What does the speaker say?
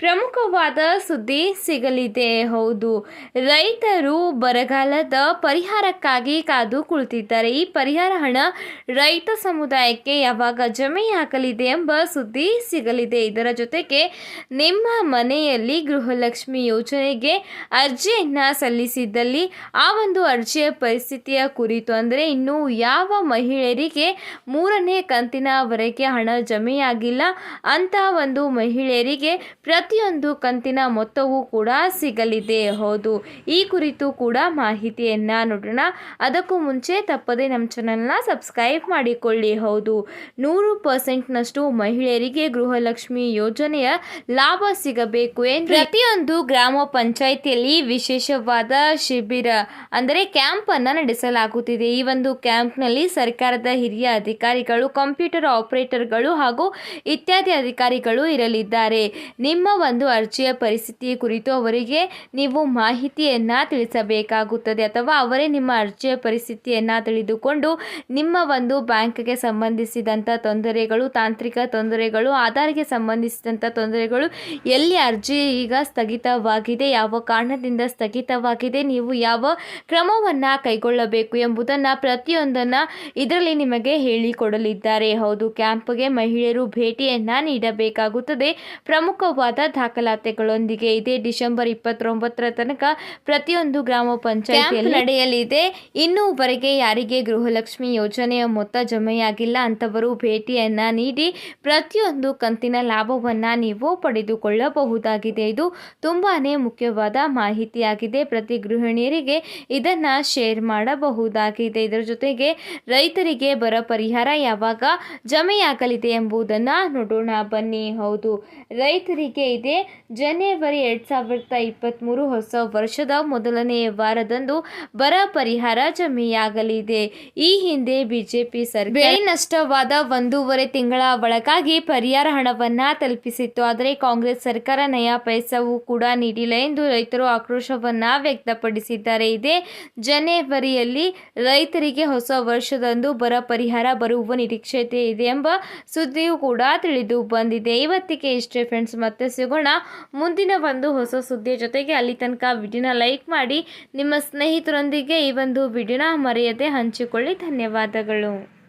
ಪ್ರಮುಖವಾದ ಸುದ್ದಿ ಸಿಗಲಿದೆ. ಹೌದು, ರೈತರು ಬರಗಾಲದ ಪರಿಹಾರಕ್ಕಾಗಿ ಕಾದು ಕುಳಿತಿದ್ದಾರೆ. ಈ ಪರಿಹಾರ ಹಣ ರೈತ ಸಮುದಾಯಕ್ಕೆ ಯಾವಾಗ ಜಮೆಯಾಗಲಿದೆ ಎಂಬ ಸುದ್ದಿ ಸಿಗಲಿದೆ. ಇದರ ಜೊತೆಗೆ ನಿಮ್ಮ ಮನೆಯಲ್ಲಿ ಗೃಹಲಕ್ಷ್ಮಿ ಯೋಜನೆಗೆ ಅರ್ಜಿಯನ್ನು ಸಲ್ಲಿಸಿದ್ದಲ್ಲಿ ಆ ಒಂದು ಅರ್ಜಿಯ ಪರಿಸ್ಥಿತಿಯ ಕುರಿತು ಅಂದರೆ ಇನ್ನು ಯಾವ ಮಹಿಳೆಯರಿಗೆ ಮೂರನೇ ಕಂತಿನವರೆಗೆ ಹಣ ಜಮೆಯಾಗಿಲ್ಲ ಅಂತ ಒಂದು ಮಹಿಳೆಯರಿಗೆ ಪ್ರತಿಯೊಂದು ಕಂತಿನ ಮೊತ್ತವೂ ಕೂಡ ಸಿಗಲಿದೆ. ಹೌದು, ಈ ಕುರಿತು ಕೂಡ ಮಾಹಿತಿಯನ್ನು ನೋಡೋಣ. ಅದಕ್ಕೂ ಮುಂಚೆ ತಪ್ಪದೆ ನಮ್ಮ ಚಾನಲ್ನ ಸಬ್ಸ್ಕ್ರೈಬ್ ಮಾಡಿಕೊಳ್ಳಿ. ಹೌದು, ನೂರು ಪರ್ಸೆಂಟ್ನಷ್ಟು ಮಹಿಳೆಯರಿಗೆ ಗೃಹಲಕ್ಷ್ಮಿ ಯೋಜನೆಯ ಲಾಭ ಸಿಗಬೇಕು ಎಂದು ಪ್ರತಿಯೊಂದು ಗ್ರಾಮ ಪಂಚಾಯಿತಿಯಲ್ಲಿ ವಿಶೇಷವಾದ ಶಿಬಿರ, ಅಂದರೆ ಕ್ಯಾಂಪ್ ಅನ್ನು ನಡೆಸಲಾಗುತ್ತಿದೆ. ಈ ಒಂದು ಕ್ಯಾಂಪ್ನಲ್ಲಿ ಸರ್ಕಾರದ ಹಿರಿಯ ಅಧಿಕಾರಿಗಳು ಕಂಪ್ಯೂಟರ್ ಆಪರೇಟರ್ಗಳು ಹಾಗೂ ಇತ್ಯಾದಿ ಅಧಿಕಾರಿಗಳು ಇರಲಿದ್ದಾರೆ. ನಿಮ್ಮ ಒಂದು ಅರ್ಜಿಯ ಪರಿಸ್ಥಿತಿ ಕುರಿತು ಅವರಿಗೆ ನೀವು ಮಾಹಿತಿಯನ್ನು ತಿಳಿಸಬೇಕಾಗುತ್ತದೆ ಅಥವಾ ಅವರೇ ನಿಮ್ಮ ಅರ್ಜಿಯ ಪರಿಸ್ಥಿತಿಯನ್ನು ತಿಳಿದುಕೊಂಡು ನಿಮ್ಮ ಒಂದು ಬ್ಯಾಂಕ್ಗೆ ಸಂಬಂಧಿಸಿದಂಥ ತೊಂದರೆಗಳು, ತಾಂತ್ರಿಕ ತೊಂದರೆಗಳು, ಆಧಾರ್ಗೆ ಸಂಬಂಧಿಸಿದಂಥ ತೊಂದರೆಗಳು ಎಲ್ಲಿ ಅರ್ಜಿ ಈಗ ಸ್ಥಗಿತವಾಗಿದೆ, ಯಾವ ಕಾರಣದಿಂದ ಸ್ಥಗಿತವಾಗಿದೆ, ನೀವು ಯಾವ ಕ್ರಮವನ್ನು ಕೈಗೊಳ್ಳಬೇಕು ಎಂಬುದನ್ನು ಪ್ರತಿಯೊಂದನ್ನು ಇದರಲ್ಲಿ ನಿಮಗೆ ಹೇಳಿಕೊಡಲಿದ್ದಾರೆ. ಹೌದು, ಕ್ಯಾಂಪ್ಗೆ ಮಹಿಳೆಯರು ಭೇಟಿಯನ್ನು ನೀಡಬೇಕಾಗುತ್ತದೆ. ಪ್ರಮುಖವಾದ ದಾಖಲಾತಿಗಳೊಂದಿಗೆ ಇದೇ ಡಿಸೆಂಬರ್ ಇಪ್ಪತ್ತೊಂಬತ್ತರ ತನಕ ಪ್ರತಿಯೊಂದು ಗ್ರಾಮ ಪಂಚಾಯತಿಯಲ್ಲಿ ನಡೆಯಲಿದೆ. ಇನ್ನೂವರೆಗೆ ಯಾರಿಗೆ ಗೃಹಲಕ್ಷ್ಮಿ ಯೋಜನೆಯ ಮೊತ್ತ ಜಮೆಯಾಗಿಲ್ಲ ಅಂತವರು ಭೇಟಿಯನ್ನ ನೀಡಿ ಪ್ರತಿಯೊಂದು ಕಂತಿನ ಲಾಭವನ್ನ ನೀವು ಪಡೆದುಕೊಳ್ಳಬಹುದಾಗಿದೆ. ಇದು ತುಂಬಾನೇ ಮುಖ್ಯವಾದ ಮಾಹಿತಿಯಾಗಿದೆ. ಪ್ರತಿ ಗೃಹಿಣಿಯರಿಗೆ ಇದನ್ನ ಶೇರ್ ಮಾಡಬಹುದಾಗಿದೆ. ಇದರ ಜೊತೆಗೆ ರೈತರಿಗೆ ಬರ ಪರಿಹಾರ ಯಾವಾಗ ಜಮೆಯಾಗಲಿದೆ ಎಂಬುದನ್ನ ನೋಡೋಣ. ಬನ್ನಿ ಹೌದು. ರೈತರಿಗೆ ಇದೆ. ಜನವರಿ ಎರಡ್ ಸಾವಿರದ ಇಪ್ಪತ್ತ್ಮೂರು ಹೊಸ ವರ್ಷದ ಮೊದಲನೇ ವಾರದಂದು ಬರ ಪರಿಹಾರ ಜಮೆಯಾಗಲಿದೆ. ಈ ಹಿಂದೆ ಬಿಜೆಪಿ ಸರ್ಕಾರ ಬೆಳೆ ನಷ್ಟವಾದ ಒಂದೂವರೆ ತಿಂಗಳ ಒಳಗಾಗಿ ಪರಿಹಾರ ಹಣವನ್ನ ತಲುಪಿಸಿತ್ತು. ಆದರೆ ಕಾಂಗ್ರೆಸ್ ಸರ್ಕಾರ ನಯಾ ಪೈಸವೂ ಕೂಡ ನೀಡಿಲ್ಲ ಎಂದು ರೈತರು ಆಕ್ರೋಶವನ್ನ ವ್ಯಕ್ತಪಡಿಸಿದ್ದಾರೆ. ಇದೆ ಜನವರಿಯಲ್ಲಿ ರೈತರಿಗೆ ಹೊಸ ವರ್ಷದಂದು ಬರ ಪರಿಹಾರ ಬರುವ ನಿರೀಕ್ಷತೆ ಇದೆ ಎಂಬ ಸುದ್ದಿಯೂ ಕೂಡ ತಿಳಿದು ಬಂದಿದೆ. ಇವತ್ತಿಗೆ ಇಷ್ಟೇ ಫ್ರೆಂಡ್ಸ್ ಮತ್ತೆ ಸಿಗೋಣ ಮುಂದಿನ ಒಂದು ಹೊಸ ಸುದ್ದಿಯ ಜೊತೆಗೆ ಅಲ್ಲಿ ತನಕ ವಿಡಿಯೋನ ಲೈಕ್ ಮಾಡಿ ನಿಮ್ಮ ಸ್ನೇಹಿತರೊಂದಿಗೆ ಈ ಒಂದು ವಿಡಿಯೋನ ಮರೆಯದೆ ಹಂಚಿಕೊಳ್ಳಿ. ಧನ್ಯವಾದಗಳು.